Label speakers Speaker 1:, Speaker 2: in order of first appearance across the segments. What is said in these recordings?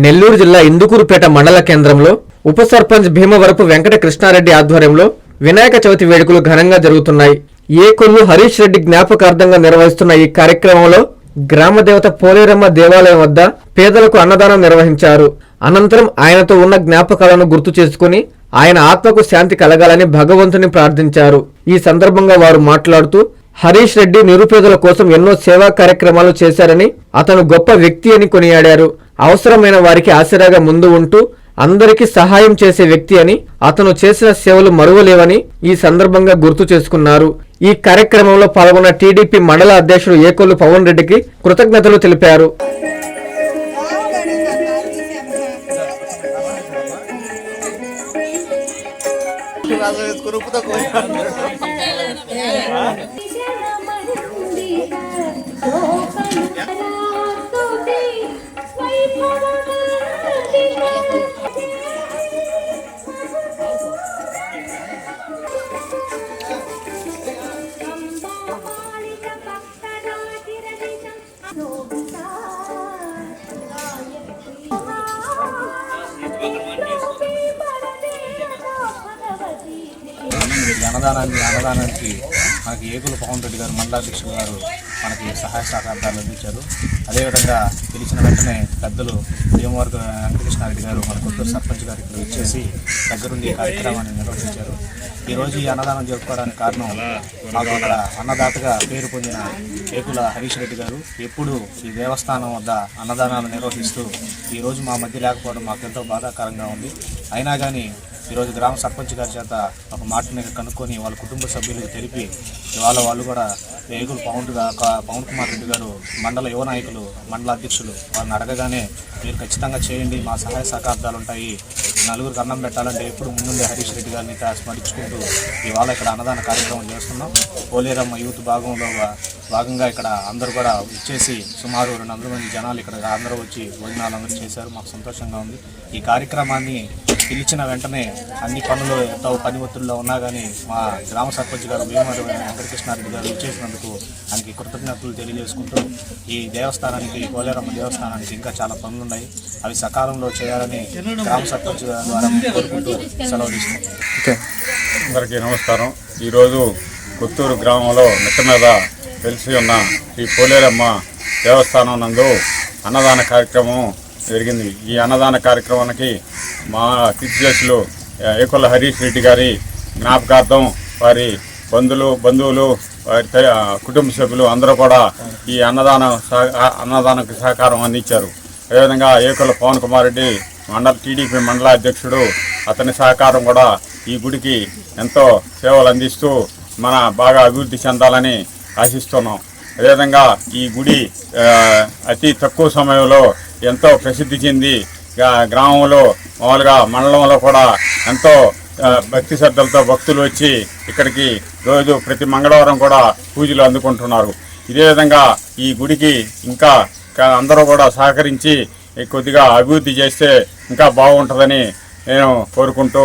Speaker 1: నెల్లూరు జిల్లా ఇందుకూరుపేట మండల కేంద్రంలో ఉప సర్పంచ్ భీమవరపు వెంకట కృష్ణారెడ్డి ఆధ్వర్యంలో వినాయక చవితి వేడుకలు ఘనంగా జరుగుతున్నాయి. ఏ కొల్లు హరీష్ రెడ్డి జ్ఞాపకార్థంగా నిర్వహిస్తున్న ఈ కార్యక్రమంలో గ్రామ దేవత పోలేరమ్మ దేవాలయం వద్ద పేదలకు అన్నదానం నిర్వహించారు. అనంతరం ఆయనతో ఉన్న జ్ఞాపకాలను గుర్తు చేసుకుని ఆయన ఆత్మకు శాంతి కలగాలని భగవంతుని ప్రార్థించారు. ఈ సందర్భంగా వారు మాట్లాడుతూ హరీష్ రెడ్డి నిరుపేదల కోసం ఎన్నో సేవా కార్యక్రమాలు చేశారని అతను గొప్ప వ్యక్తి అని కొనియాడారు. అవసరమైన వారికి ఆసరాగా ముందు ఉంటూ అందరికీ సహాయం చేసే వ్యక్తి అని అతను చేసిన సేవలు మరువలేవని ఈ సందర్భంగా గుర్తు చేసుకున్నారు. ఈ కార్యక్రమంలో పాల్గొన్న టీడీపీ మండల అధ్యక్షుడు ఏకొల్లు పవన్ రెడ్డికి కృతజ్ఞతలు తెలిపారు.
Speaker 2: అన్నదానాన్ని అన్నదానానికి మనకి ఏకుల పవన్ రెడ్డి గారు మండలాధ్యక్షులు గారు మనకి సహాయ సహకారాలు అందించారు. అదేవిధంగా పిలిచిన వెంటనే పెద్దలు భీమవరపు వెంకటకృష్ణారెడ్డి గారు మన కొత్తూరు సర్పంచ్ గారు ఇక్కడ వచ్చేసి దగ్గరుండి కార్యక్రమాన్ని నిర్వహించారు. ఈరోజు ఈ అన్నదానం జరుపుకోవడానికి కారణం మాకు అక్కడ అన్నదాతగా పేరు పొందిన ఏకుల హరీష్ రెడ్డి గారు. ఎప్పుడు ఈ దేవస్థానం వద్ద అన్నదానాలు నిర్వహిస్తూ ఈరోజు మా మధ్య లేకపోవడం మాకు ఎంతో బాధాకరంగా ఉంది. అయినా కానీ ఈరోజు గ్రామ సర్పంచ్ గారి చేత ఒక మాటని కనుక్కొని వాళ్ళ కుటుంబ సభ్యులకు తెలిపి ఇవాళ వాళ్ళు కూడా రేగులు పవన్ పవన్ కుమార్ రెడ్డి గారు మండల యువ నాయకులు మండల అధ్యక్షులు వాళ్ళని అడగగానే మీరు ఖచ్చితంగా చేయండి మా సహాయ సహకార్థాలు ఉంటాయి. నలుగురికి అన్నం పెట్టాలంటే ఎప్పుడు ముందుండే హరీష్ రెడ్డి గారిని స్మరించుకుంటూ ఇవాళ ఇక్కడ అన్నదాన కార్యక్రమం చేస్తున్నాం. పోలేరమ్మ యూత్ భాగంలో భాగంగా ఇక్కడ అందరూ కూడా ఇచ్చేసి సుమారు రెండు వందల మంది జనాలు ఇక్కడ అందరూ వచ్చి భోజనాలు అందరూ చేశారు. మాకు సంతోషంగా ఉంది. ఈ కార్యక్రమాన్ని పిలిచిన వెంటనే అన్ని పనులు ఎంతో పని ఒత్తిడిలో ఉన్నా కానీ మా గ్రామ సర్పంచ్ గారు భీమవరం వెంకటకృష్ణారెడ్డి గారు ఇచ్చేసినందుకు ఆయనకి కృతజ్ఞతలు తెలియజేసుకుంటూ ఈ దేవస్థానానికి కోలేరమ్మ దేవస్థానానికి ఇంకా చాలా పనులు ఉన్నాయి. అవి సకాలంలో చేయాలని గ్రామ సర్పంచ్ గారి ద్వారా కోరుకుంటూ సెలవు తీసుకుంటాం
Speaker 3: అందరికీ నమస్కారం. ఈరోజు కొత్తూరు గ్రామంలో మిట్ట మీద వెలిసి ఉన్న శ్రీ పోలేరమ్మ దేవస్థానం నందు అన్నదాన కార్యక్రమం జరిగింది. ఈ అన్నదాన కార్యక్రమానికి మా అతిథ్యసులు ఏకొల్ల హరీష్ రెడ్డి గారి జ్ఞాపకార్థం వారి బంధువులు బంధువులు వారి కుటుంబ సభ్యులు అందరూ కూడా ఈ అన్నదాన సహ- అన్నదానకు సహకారం అందించారు. అదేవిధంగా ఏకొల్ల పవన్ కుమార్ రెడ్డి మండల టీడీపీ మండల అధ్యక్షుడు అతని సహకారం కూడా ఈ గుడికి ఎంతో సేవలు అందిస్తూ మన బాగా అభివృద్ధి చెందాలని ఆశిస్తున్నాం. అదేవిధంగా ఈ గుడి అతి తక్కువ సమయంలో ఎంతో ప్రసిద్ధి చెంది గ్రామంలో మామూలుగా మండలంలో కూడా ఎంతో భక్తి శ్రద్ధలతో భక్తులు వచ్చి ఇక్కడికి రోజు ప్రతి మంగళవారం కూడా పూజలు అందుకుంటున్నారు. ఇదే విధంగా ఈ గుడికి ఇంకా అందరూ కూడా సహకరించి కొద్దిగా అభివృద్ధి చేస్తే ఇంకా బాగుంటుందని నేను కోరుకుంటూ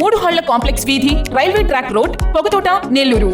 Speaker 4: మూడు హళ్ళ కాంప్లెక్స్ వీధి railway track road Pogathota Nellore.